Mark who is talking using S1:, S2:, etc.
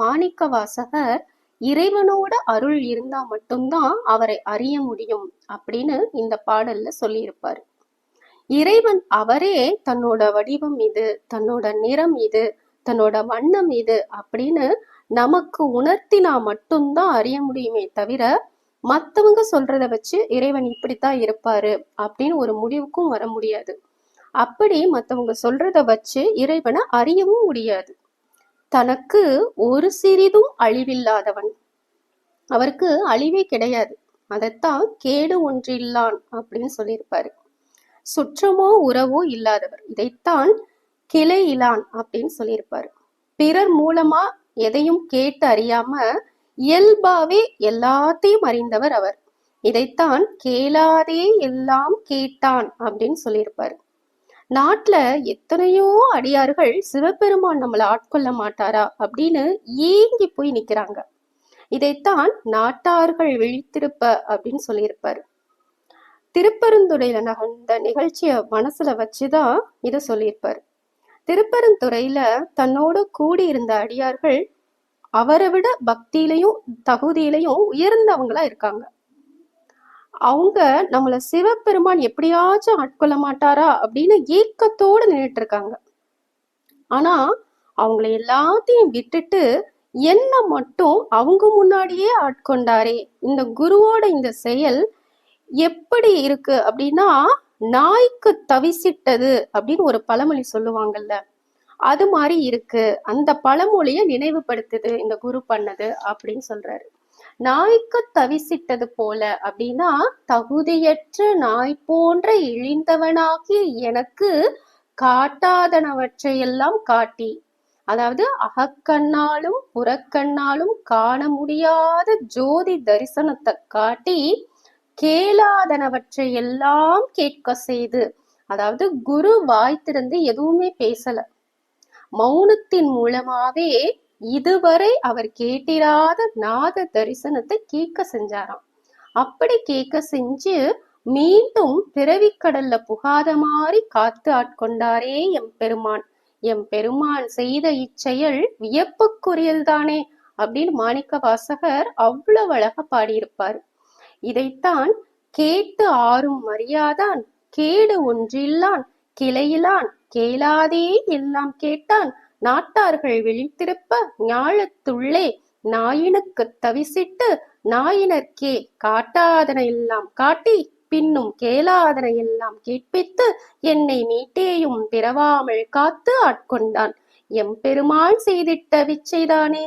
S1: மாணிக்க வாசகர் இறைவனோட அருள் இருந்தா மட்டும்தான் அவரை அறிய முடியும் அப்படின்னு இந்த பாடல்ல சொல்லியிருப்பாரு. இறைவன் அவரே தன்னோட வடிவம் இது தன்னோட நிறம் இது தன்னோட வண்ணம் இது அப்படின்னு நமக்கு உணர்த்தினா மட்டும்தான் அறிய முடியுமே தவிர மத்தவங்க சொல்றத வச்சு இறைவன் இப்படித்தான் இருப்பாரு அப்படின்னு ஒரு முடிவுக்கும் வர முடியாது. அப்படி மத்தவங்க சொல்றத வச்சு இறைவனை அறியவும் முடியாது. தனக்கு ஒரு சிறிதும் அழிவில்லாதவன். அவருக்கு அழிவே கிடையாது. அதைத்தான் கேடு ஒன்றில்லான் அப்படின்னு சொல்லியிருப்பாரு. சுற்றமோ உறவோ இல்லாதவர். இதைத்தான் கிளை இலான் அப்படின்னு சொல்லியிருப்பாரு. பிறர் மூலமா எதையும் கேட்டு அறியாம இயல்பாவே எல்லாத்தையும் அறிந்தவர் அவர். இதைத்தான் கேளாதே எல்லாம் கேட்டான் அப்படின்னு சொல்லியிருப்பாரு. நாட்டில் எத்தனையோ அடியார்கள் சிவபெருமான் நம்மளை ஆட்கொள்ள மாட்டாரா அப்படின்னு ஏங்கி போய் நிற்கிறாங்க இதைத்தான் நாட்டார்கள் விழித்திருப்ப அப்படின்னு சொல்லியிருப்பாரு. திருப்பெருந்துறையில நகர்ந்த நிகழ்ச்சிய மனசுல வச்சுதான் இதை சொல்லியிருப்பாரு. திருப்பெருந்துறையில தன்னோடு கூடி இருந்த அடியார்கள் அவரை விட பக்தியிலையும் தகுதியிலையும் உயர்ந்தவங்களா இருக்காங்க. அவங்க நம்மள சிவபெருமான் எப்படியாச்சும் ஆட்கொள்ள மாட்டாரா அப்படின்னு ஏக்கத்தோடு நின்றுட்டு இருக்காங்க ஆனா அவங்கள எல்லாத்தையும் விட்டுட்டு என்ன மட்டும் அவங்க முன்னாடியே ஆட்கொண்டாரே. இந்த குருவோட இந்த செயல் எப்படி இருக்கு அப்படின்னா நாய்க்கு தவிசிட்டது அப்படின்னு ஒரு பழமொழி சொல்லுவாங்கல்ல. அது மாதிரி இருக்கு. அந்த பழமொழிய நினைவுபடுத்துது இந்த குரு பண்ணது அப்படின்னு சொல்றாரு. நாய்க்கு தவிசிட்டது போல. அப்படின்னா தகுதியற்ற நாய் போன்ற இழிந்தவனாகிய எனக்கு காட்டாதனவற்றையெல்லாம் காட்டி அதாவது அகக்கண்ணாலும் புறக்கண்ணாலும் காண முடியாத ஜோதி தரிசனத்தை காட்டி கேளாதனவற்றை எல்லாம் கேட்க செய்து அதாவது குரு வாய் திறந்து எதுவுமே பேசல. மௌனத்தின் மூலமாவே இதுவரை அவர் கேட்டிராத நாத தரிசனத்தை கேட்க செஞ்சாராம். அப்படி கேட்க செஞ்சு மீண்டும் பிறவிக்கடல்ல புகாத மாதிரி காத்து ஆட்கொண்டாரே எம் பெருமான் எம் பெருமான் செய்த இச்செயல் வியப்புக்குரியல்தானே அப்படின்னு மாணிக்க வாசகர் அவ்வளவு அழகா பாடியிருப்பார். இதைத்தான் கேட்டு ஆறும் மரியாதான் கேடு ஒன்றில்லான் கிளையிலான் கேளாதே எல்லாம் கேட்டான் நாட்டார்கள் விழித்திருப்ப ஞாழத்துள்ளே நாயினுக்கு தவிசிட்டு நாயினர்க்கே காட்டாதன எல்லாம் காட்டி பின்னும் கேளாதன எல்லாம் கேட்பித்து என்னை மீட்டேயும் பிறவாமல் காத்து ஆட்கொண்டான். எம்பெருமான் செய்திட்ட விச்சைதானே?